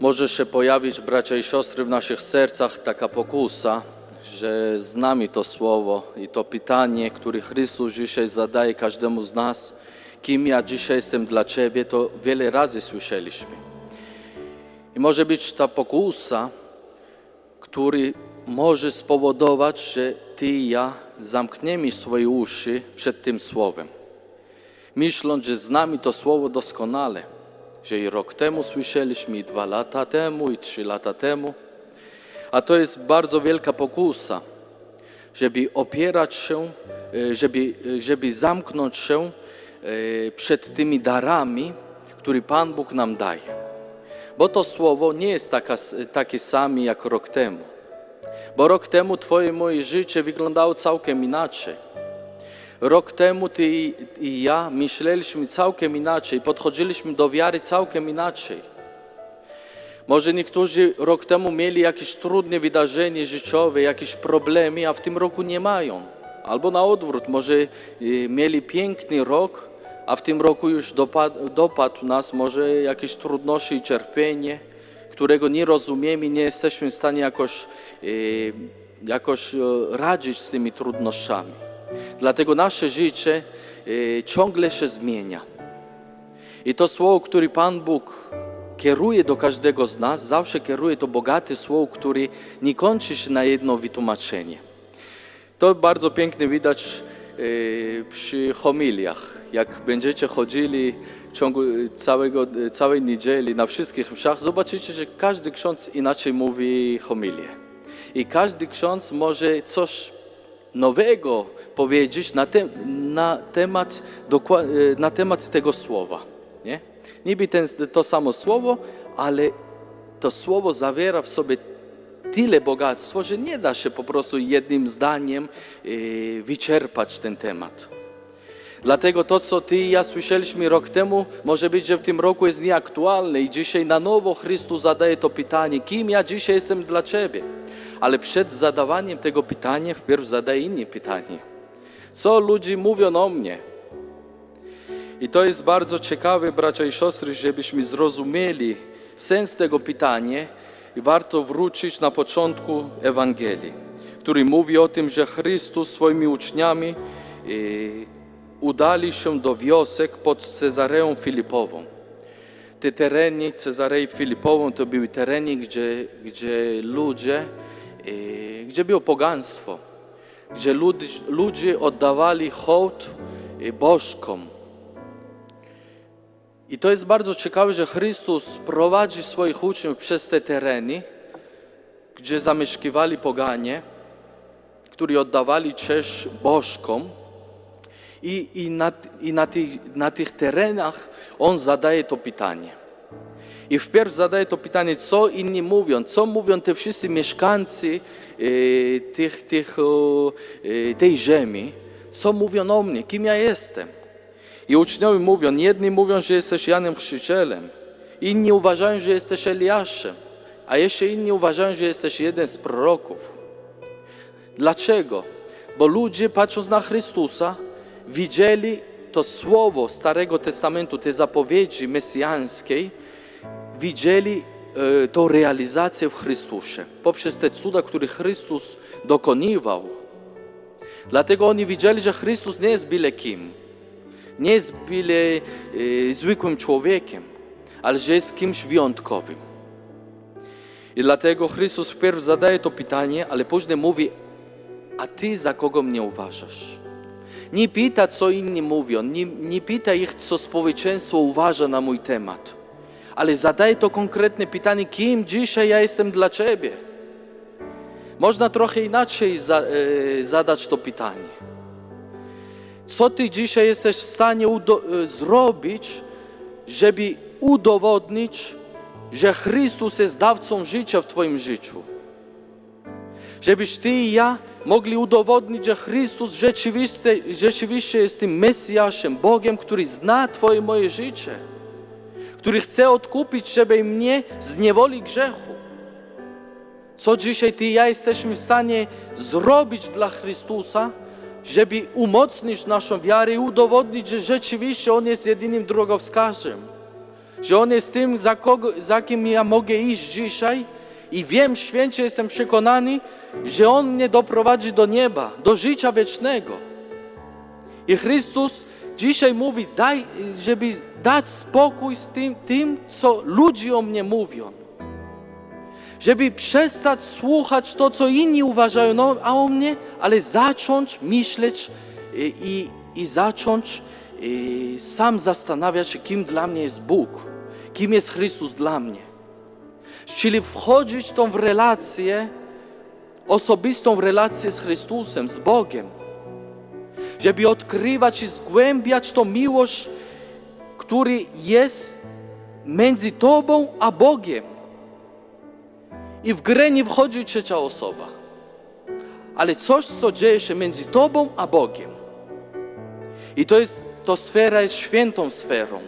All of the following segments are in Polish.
Może się pojawić, bracia i siostry, w naszych sercach taka pokusa, że z nami to słowo i to pytanie, które Chrystus dzisiaj zadaje każdemu z nas, kim ja dzisiaj jestem dla Ciebie, to wiele razy słyszeliśmy. I może być ta pokusa, który może spowodować, że Ty i ja zamkniemy swoje uszy przed tym słowem, myśląc, że znamy to słowo doskonale, że i rok temu słyszeliśmy, i dwa lata temu, i trzy lata temu. A to jest bardzo wielka pokusa, żeby opierać się, e, żeby, żeby zamknąć się e, przed tymi darami, które Pan Bóg nam daje. Bo to słowo nie jest taka, takie same jak rok temu. Bo rok temu Twoje moje życie wyglądało całkiem inaczej. Rok temu Ty i- ja myśleliśmy całkiem inaczej, podchodziliśmy do wiary całkiem inaczej. Może niektórzy rok temu mieli jakieś trudne wydarzenie życiowe, jakieś problemy, a w tym roku nie mają. Albo na odwrót, może y, mieli piękny rok, a w tym roku już dopadł, dopadł nas może jakieś trudności i cierpienie, którego nie rozumiemy, nie jesteśmy w stanie jakoś, y, jakoś e, radzić z tymi trudnościami. Dlatego nasze życie y, ciągle się zmienia. I to słowo, które Pan Bóg kieruje do każdego z nas, zawsze kieruje to bogate słowo, które nie kończy się na jedno wytłumaczenie. To bardzo pięknie widać e, przy homiliach. Jak będziecie chodzili w ciągu całego, całej niedzieli na wszystkich mszach, zobaczycie, że każdy ksiądz inaczej mówi homilię. I każdy ksiądz może coś nowego powiedzieć na, te, na, temat, e, na temat tego słowa. Nie? Niby ten, to samo słowo, ale to słowo zawiera w sobie tyle bogactwo, że nie da się po prostu jednym zdaniem e, wyczerpać ten temat. Dlatego to, co Ty i ja słyszeliśmy rok temu, może być, że w tym roku jest nieaktualne i dzisiaj na nowo Chrystus zadaje to pytanie, kim ja dzisiaj jestem dla Ciebie. Ale przed zadawaniem tego pytania, wpierw zadaje inne pytanie. Co ludzie mówią o mnie? I to jest bardzo ciekawe, bracia i siostry, żebyśmy zrozumieli sens tego pytania i warto wrócić na początku Ewangelii, który mówi o tym, że Chrystus swoimi uczniami e, udali się do wiosek pod Cezareą Filipową. Te tereny Cezarei Filipową to były tereny, gdzie, gdzie ludzie, e, gdzie było poganstwo, gdzie ludzie, ludzie oddawali hołd e, bożkom. I to jest bardzo ciekawe, że Chrystus prowadzi swoich uczniów przez te tereny, gdzie zamieszkiwali poganie, którzy oddawali cześć bożkom. I, i, na, i na, tych, na tych terenach On zadaje to pytanie. I wpierw zadaje to pytanie, co inni mówią, co mówią te wszyscy mieszkańcy e, tych, tych, e, tej ziemi, co mówią o mnie, kim ja jestem. I uczniowie mówią, jedni mówią, że jesteś Janem Chrzcicielem, inni uważają, że jesteś Eliaszem, a jeszcze inni uważają, że jesteś jeden z proroków. Dlaczego? Bo ludzie patrząc na Chrystusa, widzieli to słowo Starego Testamentu, te zapowiedzi mesjańskiej, widzieli e, tą realizację w Chrystusie, poprzez te cuda, które Chrystus dokonywał. Dlatego oni widzieli, że Chrystus nie jest byle kim, nie jest byle e, zwykłym człowiekiem, ale że jest kimś wyjątkowym. I dlatego Chrystus wpierw zadaje to pytanie, ale później mówi, a ty za kogo mnie uważasz? Nie pyta, co inni mówią, nie, nie pyta ich, co społeczeństwo uważa na mój temat, ale zadaje to konkretne pytanie, kim dzisiaj ja jestem dla Ciebie? Można trochę inaczej za, e, zadać to pytanie. Co Ty dzisiaj jesteś w stanie udo- e, zrobić, żeby udowodnić, że Chrystus jest dawcą życia w Twoim życiu? Żebyś Ty i ja mogli udowodnić, że Chrystus rzeczywiście, rzeczywiście jest tym Mesjaszem, Bogiem, który zna Twoje moje życie, który chce odkupić Ciebie i mnie z niewoli grzechu. Co dzisiaj Ty i ja jesteśmy w stanie zrobić dla Chrystusa, żeby umocnić naszą wiarę i udowodnić, że rzeczywiście On jest jedynym drogowskazem, że On jest tym, za, kogo, za kim ja mogę iść dzisiaj i wiem, święcie jestem przekonany, że On mnie doprowadzi do nieba, do życia wiecznego. I Chrystus dzisiaj mówi, daj, żeby dać spokój z tym, tym, co ludzie o mnie mówią. Żeby przestać słuchać to, co inni uważają no, a o mnie, ale zacząć myśleć i, i, i zacząć i sam zastanawiać się, kim dla mnie jest Bóg, kim jest Chrystus dla mnie. Czyli wchodzić tą w relację, osobistą w relację z Chrystusem, z Bogiem żeby odkrywać i zgłębiać tą miłość, który jest między Tobą a Bogiem. I w grę nie wchodzi trzecia osoba, ale coś, co dzieje się między Tobą a Bogiem. I to jest, to sfera jest świętą sferą.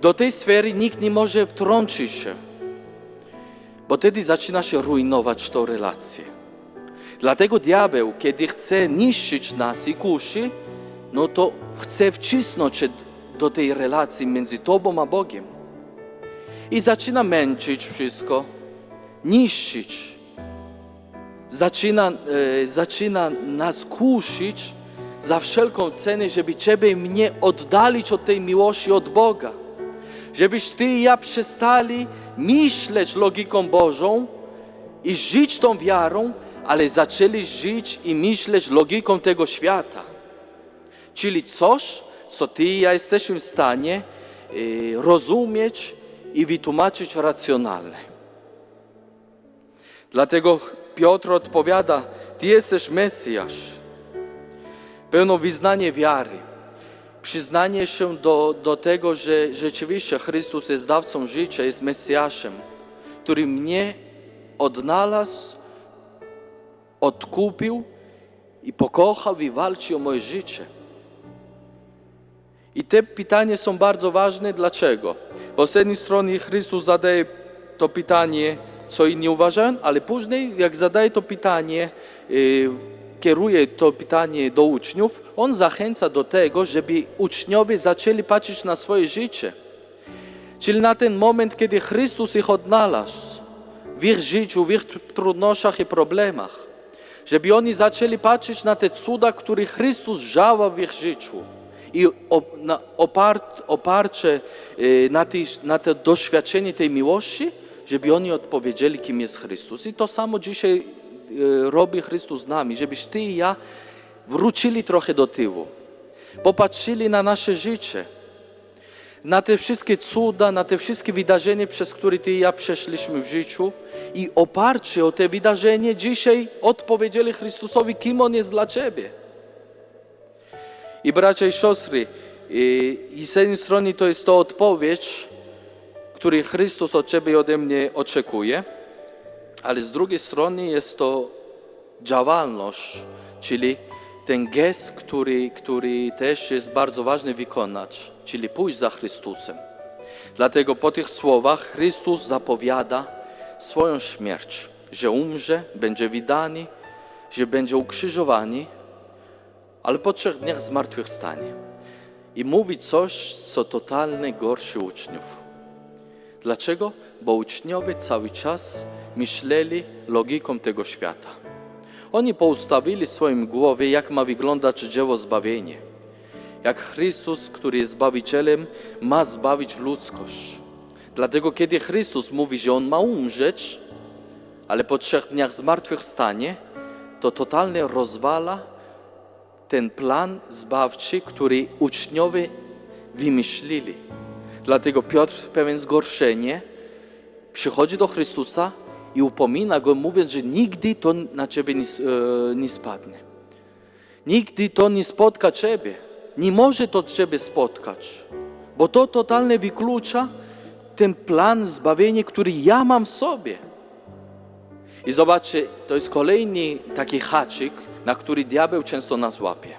Do tej sfery nikt nie może wtrącić się, bo wtedy zaczyna się rujnować tą relację. Dlatego diabeł, kiedy chce niszczyć nas i kusi, no to chce wcisnąć do tej relacji między Tobą a Bogiem. I zaczyna męczyć wszystko, niszczyć. Zaczyna, e, zaczyna nas kusić za wszelką cenę, żeby Ciebie i mnie oddalić od tej miłości od Boga. Żebyś Ty i ja przestali myśleć logiką Bożą i żyć tą wiarą, ale zaczęli żyć i myśleć logiką tego świata. Czyli coś, co ty i ja jesteśmy w stanie y, rozumieć i wytłumaczyć racjonalnie. Dlatego Piotr odpowiada: Ty jesteś Mesjasz. Pełno wyznanie wiary, przyznanie się do, do tego, że rzeczywiście Chrystus jest dawcą życia, jest Mesjaszem, który mnie odnalazł odkupił i pokochał i walczy o moje życie. I te pytania są bardzo ważne. Dlaczego? Z jednej strony Chrystus zadaje to pytanie, co inni uważają, ale później, jak zadaje to pytanie, yy, kieruje to pytanie do uczniów, on zachęca do tego, żeby uczniowie zaczęli patrzeć na swoje życie. Czyli na ten moment, kiedy Chrystus ich odnalazł w ich życiu, w ich trudnościach i problemach żeby oni zaczęli patrzeć na te cuda, które Chrystus działał w ich życiu i oparcie y, na, tej, na to doświadczenie tej miłości, żeby oni odpowiedzieli, kim jest Chrystus. I to samo dzisiaj robi Chrystus z nami, żebyś Ty i ja wrócili trochę do tyłu, popatrzyli na nasze życie, na te wszystkie cuda, na te wszystkie wydarzenia, przez które Ty i ja przeszliśmy w życiu i oparcie o te wydarzenie dzisiaj odpowiedzieli Chrystusowi, kim On jest dla Ciebie. I bracia i siostry, i, i z jednej strony to jest to odpowiedź, której Chrystus od Ciebie i ode mnie oczekuje, ale z drugiej strony jest to działalność, czyli ten gest, który, który też jest bardzo ważny wykonać, czyli pójść za Chrystusem. Dlatego po tych słowach Chrystus zapowiada swoją śmierć, że umrze, będzie wydany, że będzie ukrzyżowany, ale po trzech dniach zmartwychwstanie. I mówi coś, co totalnie gorszy uczniów. Dlaczego? Bo uczniowie cały czas myśleli logiką tego świata. Oni poustawili w swoim głowie, jak ma wyglądać dzieło zbawienia. Jak Chrystus, który jest Zbawicielem, ma zbawić ludzkość. Dlatego kiedy Chrystus mówi, że On ma umrzeć, ale po trzech dniach zmartwychwstanie, to totalnie rozwala ten plan zbawczy, który uczniowie wymyślili. Dlatego Piotr, pełen zgorszenie, przychodzi do Chrystusa i upomina go, mówiąc, że nigdy to na ciebie nie, e, nie spadnie. Nigdy to nie spotka ciebie. Nie może to ciebie spotkać, bo to totalnie wyklucza ten plan zbawienia, który ja mam w sobie. I zobaczcie, to jest kolejny taki haczyk, na który diabeł często nas łapie.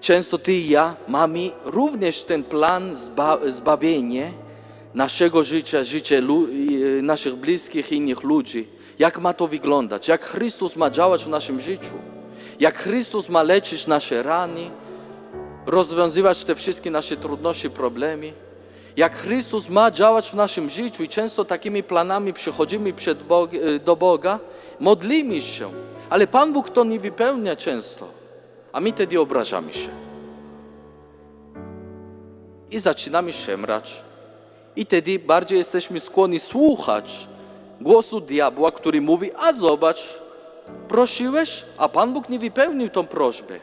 Często ty i ja mamy również ten plan zba zbawienia, naszego życia, życia y, naszych bliskich i innych ludzi. Jak ma to wyglądać? Jak Chrystus ma działać w naszym życiu? Jak Chrystus ma leczyć nasze rany, rozwiązywać te wszystkie nasze trudności, problemy? Jak Chrystus ma działać w naszym życiu i często takimi planami przychodzimy przed Bog, e, do Boga, modlimy się, ale Pan Bóg to nie wypełnia często, a my wtedy obrażamy się. I zaczynamy szemrać. I wtedy bardziej jesteśmy skłonni słuchać głosu diabła, który mówi, a zobacz, prosiłeś, a Pan Bóg nie wypełnił tą prośbę.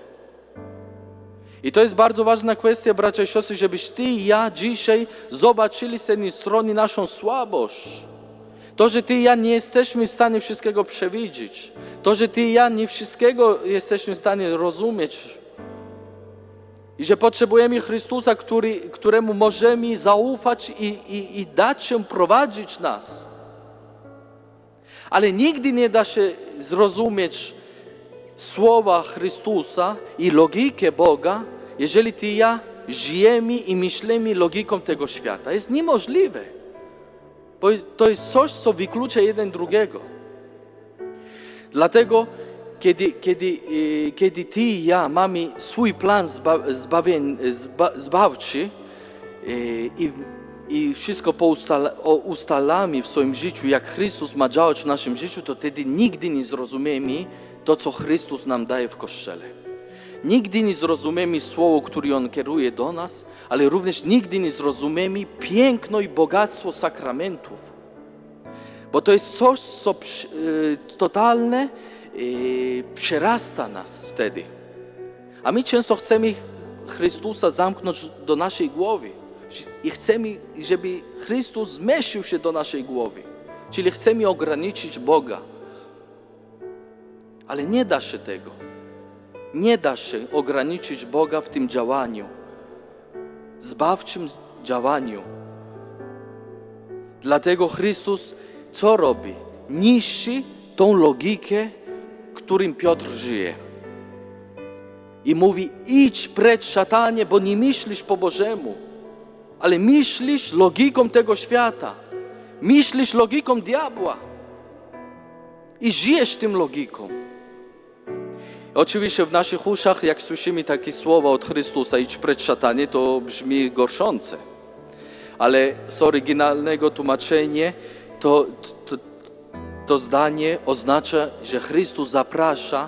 I to jest bardzo ważna kwestia, bracia i siostry, żebyś ty i ja dzisiaj zobaczyli z jednej strony naszą słabość. To, że ty i ja nie jesteśmy w stanie wszystkiego przewidzieć. To, że ty i ja nie wszystkiego jesteśmy w stanie rozumieć. I że potrzebujemy Chrystusa, który, któremu możemy zaufać i, i, i dać się prowadzić nas. Ale nigdy nie da się zrozumieć słowa Chrystusa i logikę Boga, jeżeli ty i ja żyjemy i myślimy logiką tego świata. Jest niemożliwe, bo to jest coś, co wyklucza jeden drugiego. Dlatego, kiedy, kiedy, e, kiedy ty i ja mamy swój plan zba, zbawień, zba, zbawczy e, i, i wszystko ustalamy w swoim życiu, jak Chrystus ma działać w naszym życiu, to wtedy nigdy nie zrozumiemy to, co Chrystus nam daje w Kościele. Nigdy nie zrozumiemy słowo, które On kieruje do nas, ale również nigdy nie zrozumiemy piękno i bogactwo sakramentów. Bo to jest coś, co y, totalne przerasta nas wtedy. A my często chcemy Chrystusa zamknąć do naszej głowy. I chcemy, żeby Chrystus zmieścił się do naszej głowy. Czyli chcemy ograniczyć Boga. Ale nie da się tego. Nie da się ograniczyć Boga w tym działaniu, zbawczym działaniu. Dlatego Chrystus co robi? Niszczy tą logikę, którym Piotr żyje. I mówi: idź precz, szatanie, bo nie myślisz po Bożemu, ale myślisz logiką tego świata. Myślisz logiką diabła. I żyjesz tym logiką. Oczywiście w naszych uszach, jak słyszymy takie słowa od Chrystusa, idź precz szatanie, to brzmi gorszące. Ale z oryginalnego tłumaczenia to, to, to zdanie oznacza, że Chrystus zaprasza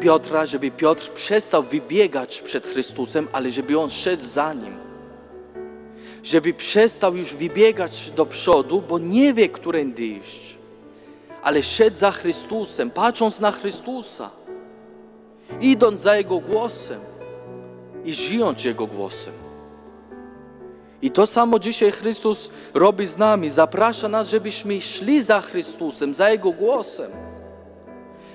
Piotra, żeby Piotr przestał wybiegać przed Chrystusem, ale żeby on szedł za nim. Żeby przestał już wybiegać do przodu, bo nie wie, którędy iść. Ale szedł za Chrystusem, patrząc na Chrystusa, idąc za Jego głosem i żyjąc Jego głosem. I to samo dzisiaj Chrystus robi z nami. Zaprasza nas, żebyśmy szli za Chrystusem, za Jego głosem.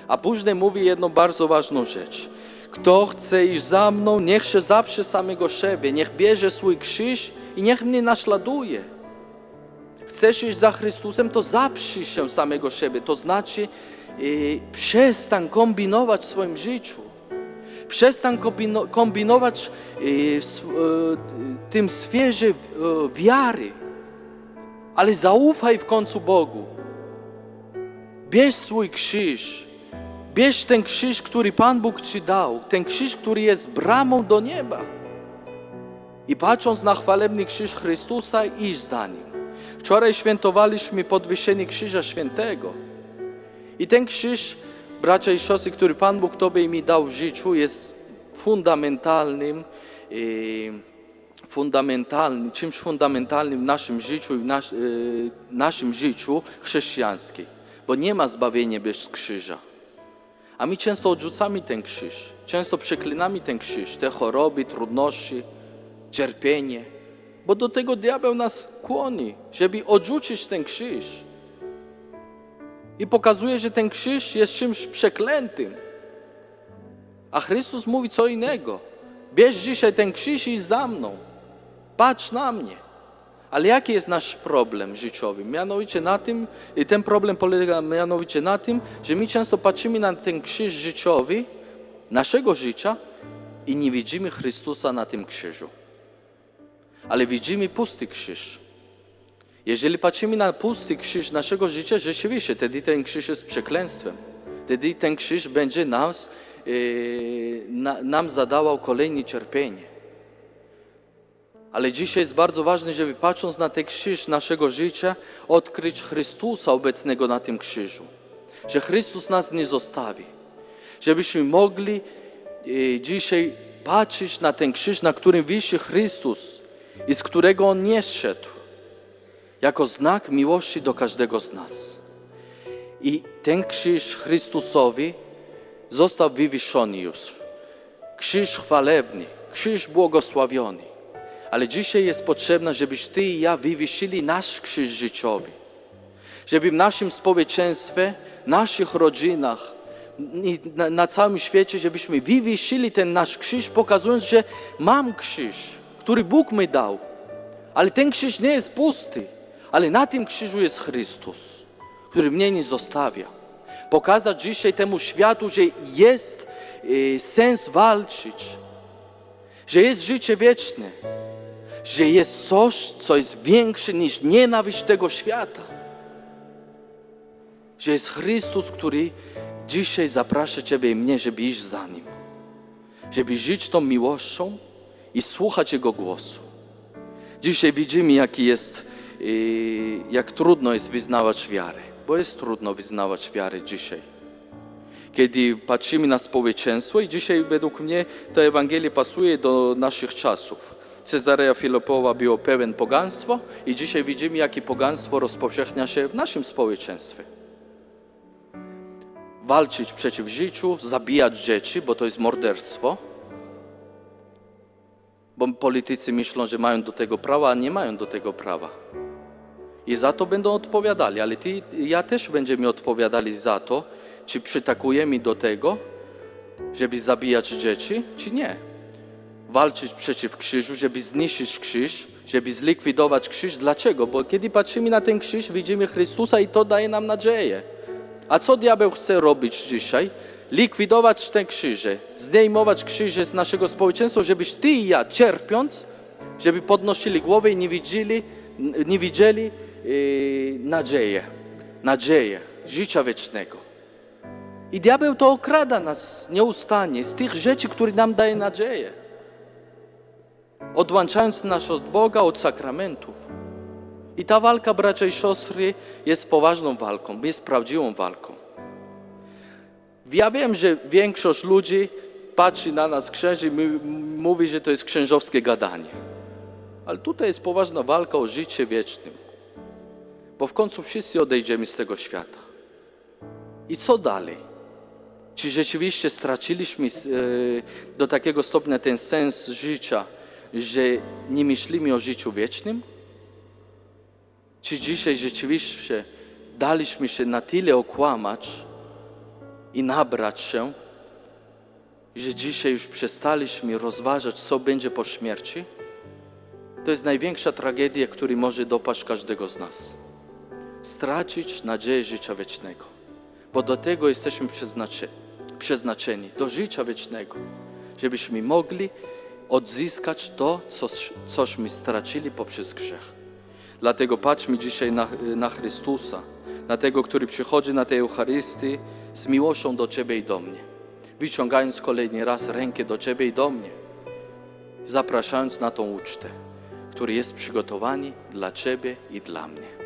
A później mówi jedną bardzo ważną rzecz. Kto chce iść za mną, niech się zaprze samego siebie, niech bierze swój krzyż i niech mnie naśladuje. Chcesz iść za Chrystusem, to zaprzyj się samego siebie. To znaczy, yy, przestań kombinować w swoim życiu. Przestań kombino- kombinować w sw- yy, tym sferze yy, wiary, ale zaufaj w końcu Bogu. Bierz swój krzyż. Bierz ten krzyż, który Pan Bóg Ci dał, ten krzyż, który jest bramą do nieba. I patrząc na chwalebny krzyż Chrystusa, idź za Nim. Wczoraj świętowaliśmy podwyższenie Krzyża Świętego. I ten krzyż, bracia i siostry, który Pan Bóg Tobie mi dał w życiu, jest fundamentalnym, e, fundamentalnym, czymś fundamentalnym w naszym życiu i w nas, e, naszym życiu chrześcijańskim. Bo nie ma zbawienia bez krzyża. A my często odrzucamy ten krzyż, często przeklinamy ten krzyż, te choroby, trudności, cierpienie, bo do tego diabeł nas kłoni, żeby odrzucić ten krzyż. I pokazuje, że ten krzyż jest czymś przeklętym. A Chrystus mówi co innego. Bierz dzisiaj ten krzyż i za mną. Patrz na mnie. Ale jaki jest nasz problem życiowy? Mianowicie na tym, i ten problem polega mianowicie na tym, że my często patrzymy na ten krzyż życiowy naszego życia i nie widzimy Chrystusa na tym krzyżu. Ale widzimy pusty krzyż. Jeżeli patrzymy na pusty krzyż naszego życia, rzeczywiście wtedy ten krzyż jest przekleństwem. Wtedy ten krzyż będzie nas, e, na, nam zadawał kolejne cierpienie. Ale dzisiaj jest bardzo ważne, żeby patrząc na ten krzyż naszego życia, odkryć Chrystusa obecnego na tym krzyżu. Że Chrystus nas nie zostawi. Żebyśmy mogli e, dzisiaj patrzeć na ten krzyż, na którym wisi Chrystus i z którego On nie szedł, jako znak miłości do każdego z nas. I ten krzyż Chrystusowi został wywieszony już. Krzyż chwalebny, krzyż błogosławiony. Ale dzisiaj jest potrzebne, żebyś Ty i ja wywiesili nasz krzyż życiowy. Żeby w naszym społeczeństwie, naszych rodzinach, na, na całym świecie, żebyśmy wywiesili ten nasz krzyż, pokazując, że mam krzyż, który Bóg mi dał. Ale ten krzyż nie jest pusty, ale na tym krzyżu jest Chrystus, który mnie nie zostawia. Pokazać dzisiaj temu światu, że jest e, sens walczyć, że jest życie wieczne, że jest coś, co jest większe niż nienawiść tego świata. Że jest Chrystus, który dzisiaj zaprasza Ciebie i mnie, żeby iść za Nim. Żeby żyć tą miłością i słuchać Jego głosu. Dzisiaj widzimy, jaki jest, yy, jak trudno jest wyznawać wiarę, bo jest trudno wyznawać wiarę dzisiaj. Kiedy patrzymy na społeczeństwo i dzisiaj według mnie ta Ewangelia pasuje do naszych czasów. Cezarea Filipowa było pełen poganstwo i dzisiaj widzimy, jakie poganstwo rozpowszechnia się w naszym społeczeństwie. Walczyć przeciw życiu, zabijać dzieci, bo to jest morderstwo. Bo politycy myślą, że mają do tego prawa, a nie mają do tego prawa. I za to będą odpowiadali, ale ty, ja też będziemy odpowiadali za to, czy przytakujemy do tego, żeby zabijać dzieci, czy nie. Walczyć przeciw krzyżu, żeby zniszczyć krzyż, żeby zlikwidować krzyż. Dlaczego? Bo kiedy patrzymy na ten krzyż, widzimy Chrystusa i to daje nam nadzieję. A co diabeł chce robić dzisiaj? Likwidować te krzyże, zdejmować krzyże z naszego społeczeństwa, żebyś ty i ja, cierpiąc, żeby podnosili głowę i nie widzieli, nie widzieli nadzieję, nadzieję życia wiecznego. I diabeł to okrada nas nieustannie z tych rzeczy, które nam daje nadzieję. Odłączając nas od Boga, od sakramentów. I ta walka, bracia i siostry, jest poważną walką, jest prawdziwą walką. Ja wiem, że większość ludzi patrzy na nas księży i mówi, że to jest księżowskie gadanie. Ale tutaj jest poważna walka o życie wiecznym. Bo w końcu wszyscy odejdziemy z tego świata. I co dalej? Czy rzeczywiście straciliśmy e, do takiego stopnia ten sens życia, że nie myślimy o życiu wiecznym? Czy dzisiaj rzeczywiście daliśmy się na tyle okłamać i nabrać się, że dzisiaj już przestaliśmy rozważać, co będzie po śmierci? To jest największa tragedia, która może dopaść każdego z nas. Stracić nadzieję życia wiecznego, bo do tego jesteśmy przeznaczeni, do życia wiecznego, żebyśmy mogli odzyskać to, co, cośmy stracili poprzez grzech. Dlatego patrzmy dzisiaj na, na Chrystusa, na tego, który przychodzi na tej Eucharystii z miłością do Ciebie i do mnie, wyciągając kolejny raz rękę do Ciebie i do mnie, zapraszając na tą ucztę, który jest przygotowany dla Ciebie i dla mnie.